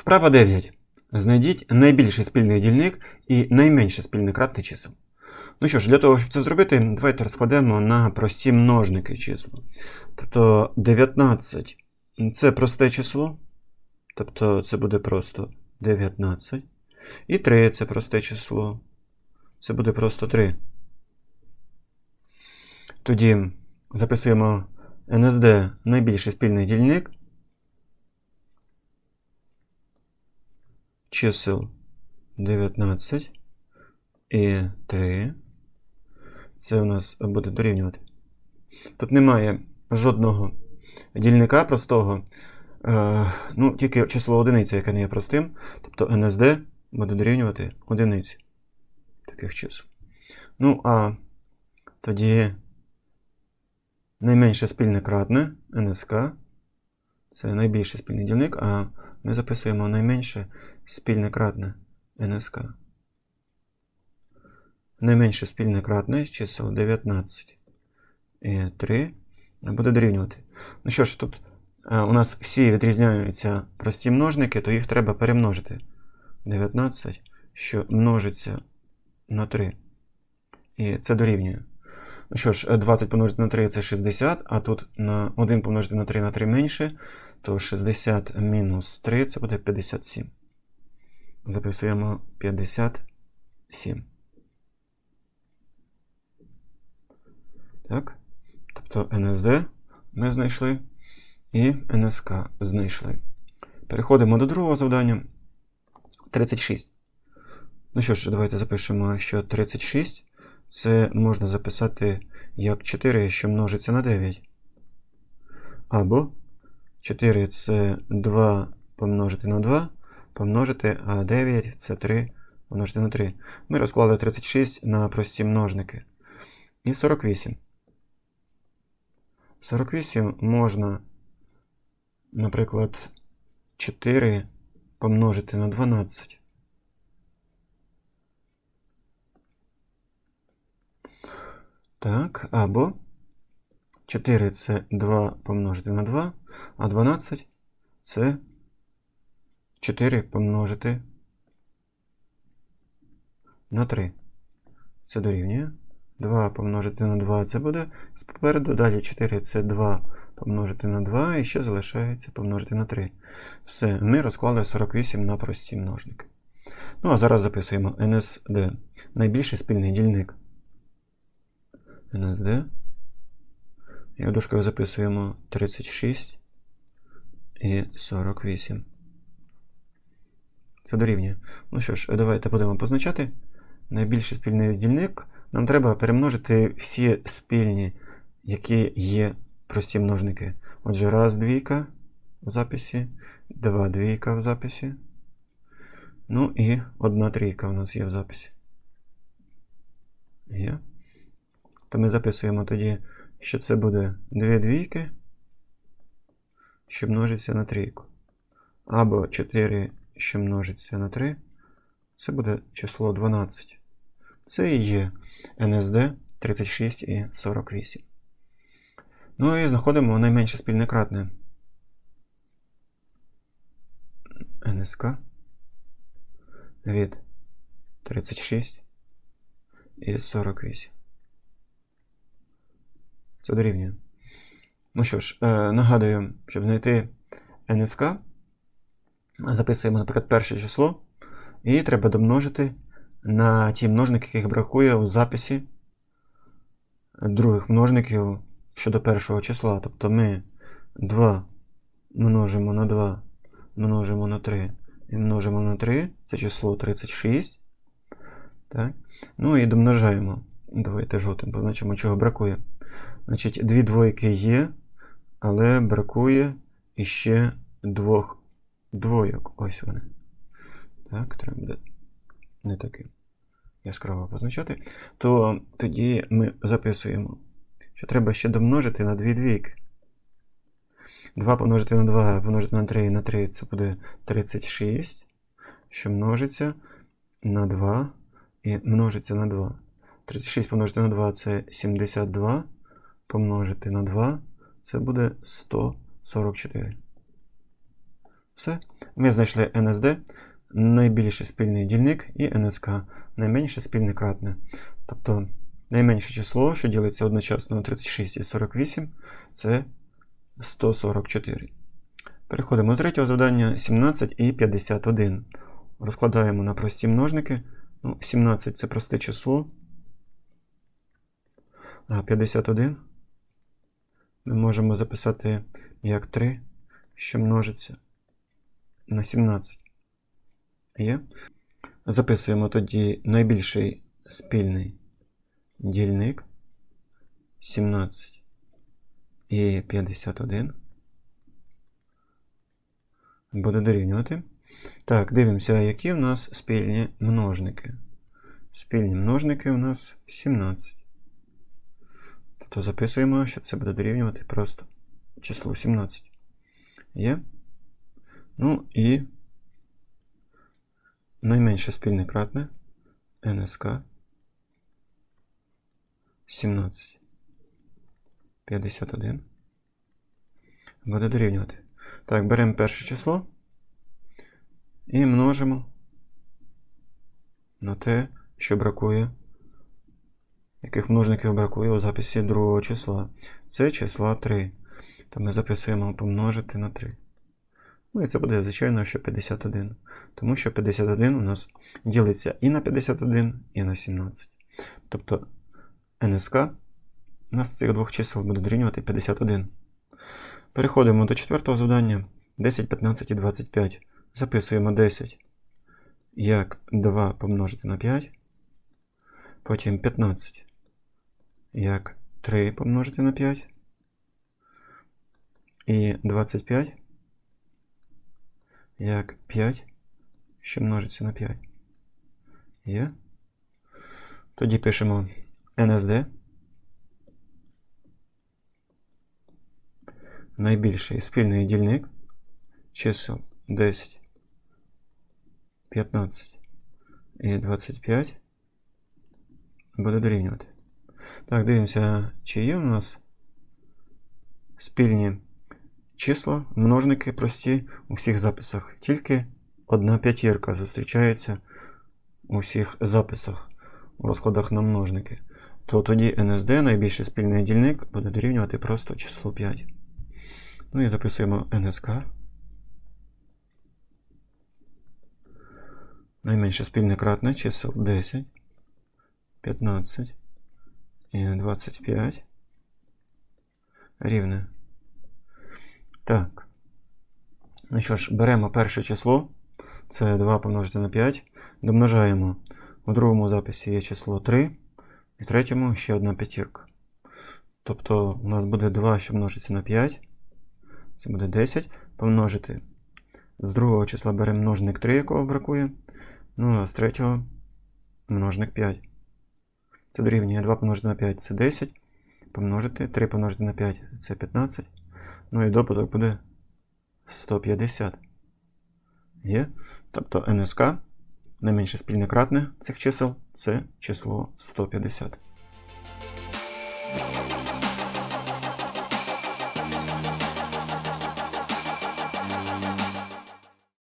Вправа 9. Знайдіть найбільший спільний дільник і найменший спільний кратний чисел. Ну що ж, для того, щоб це зробити, давайте розкладемо на прості множники числа. Тобто 19 це просте число. Тобто це буде просто 19. І 3 це просте число. Це буде просто 3. Тоді записуємо НСД найбільший спільний дільник. Чисел 19 і 3. Це у нас буде дорівнювати. Тут немає жодного дільника простого. Е, ну, тільки число одиниця, яке не є простим. Тобто НСД буде дорівнювати одиниці таких чисел. Ну, а тоді найменше спільне кратне НСК. Це найбільший спільний дільник, а ми записуємо найменше спільне кратне НСК. Найменше спільне кратне з чисел 19 і 3 буде дорівнювати. Ну що ж, тут е, у нас всі відрізняються прості множники, то їх треба перемножити. 19, що множиться на 3. І це дорівнює. Ну що ж, 20 помножити на 3 це 60, а тут на 1 помножити на 3 на 3 менше, то 60 мінус 3 це буде 57. Записуємо 57. Так. Тобто НСД ми знайшли і НСК знайшли. Переходимо до другого завдання. 36. Ну що ж, давайте запишемо, що 36 це можна записати як 4, що множиться на 9. Або 4 це 2 помножити на 2, помножити, а 9 це 3 помножити на 3. Ми розклали 36 на прості множники. І 48. 48 можна, наприклад, 4 помножити на 12. Так, або 4 це 2 помножити на 2, а 12 це 4 помножити на 3. Це дорівнює. 2 помножити на 2 це буде спереду. Далі 4 це 2 помножити на 2, і ще залишається помножити на 3. Все, ми розклали 48 на прості множники. Ну, а зараз записуємо NSD. Найбільший спільний дільник. NSD. І дужках записуємо 36 і 48. Це дорівнює. Ну що ж, давайте будемо позначати. Найбільший спільний дільник. Нам треба перемножити всі спільні, які є прості множники. Отже, раз двійка в записі, два двійка в записі. Ну і одна трійка у нас є в записі. Є. То ми записуємо тоді, що це буде дві двійки, що множиться на трійку. Або 4, що множиться на 3. Це буде число 12. Це і є НСД 36 і 48. Ну і знаходимо найменше спільне кратне. НСК від 36 і 48. Це дорівнює. Ну що ж, е, нагадую, щоб знайти НСК, записуємо, наприклад, перше число, і треба домножити на ті множники, яких бракує у записі других множників щодо першого числа. Тобто ми 2 множимо на 2, множимо на 3 і множимо на 3, це число 36. Так? Ну і домножаємо. Давайте жовтим позначимо, чого бракує. Значить, дві двойки є, але бракує іще двох двойок. Ось вони. Так, треба не таким яскраво позначати. То тоді ми записуємо, що треба ще домножити на дві двійки. 2 помножити на 2, помножити на 3 на 3 це буде 36, що множиться на 2 і множиться на 2. 36 помножити на 2 це 72. Помножити на 2 це буде 144. Все. Ми знайшли НСД, найбільший спільний дільник, і НСК, найменше спільне кратне. Тобто найменше число, що ділиться одночасно на 36 і 48, це 144. Переходимо до третього завдання 17 і 51. Розкладаємо на прості множники. Ну, 17 це просте число. А 51 ми можемо записати як 3, що множиться на 17. Є? Записуємо тоді найбільший спільний дільник 17 і 51. Буде дорівнювати. Так, дивимося, які в нас спільні множники. Спільні множники у нас 17. Тобто записуємо, що це буде дорівнювати просто числу 17. Є? Ну і найменше спільне кратне НСК 17. 51. Буде дорівнювати. Так, беремо перше число і множимо на те, що бракує. Яких множників бракує у записі другого числа. Це числа 3. То ми записуємо помножити на 3. Ну і це буде, звичайно, що 51. Тому що 51 у нас ділиться і на 51, і на 17. Тобто НСК у нас цих двох чисел буде дорівнювати 51. Переходимо до четвертого завдання. 10, 15 і 25. Записуємо 10 як 2 помножити на 5. Потім 15 як 3 помножити на 5. І 25 як 5, що множиться на 5. Є. Тоді пишемо NSD. Найбільший спільний дільник чисел 10, 15 і 25 буде дорівнювати. Так, дивимося, чи є у нас спільні числа, множники прості у всіх записах. Тільки одна п'ятірка зустрічається у всіх записах у розкладах на множники. То тоді NSD, найбільший спільний дільник, буде дорівнювати просто числу 5. Ну і записуємо НСК. Найменше спільне кратне чисел 10, 15 і 25 рівне. Так. Ну що ж, беремо перше число. Це 2 помножити на 5. Домножаємо. У другому записі є число 3. І в третьому ще одна п'ятірка. Тобто у нас буде 2, що множиться на 5. Це буде 10. Помножити. З другого числа беремо множник 3, якого бракує. Ну, а з третього множник 5. Це дорівнює 2 помножити на 5 це 10. Помножити 3 помножити на 5 це 15. Ну і добуток буде 150. Є. Тобто НСК, найменше спільне кратне цих чисел, це число 150.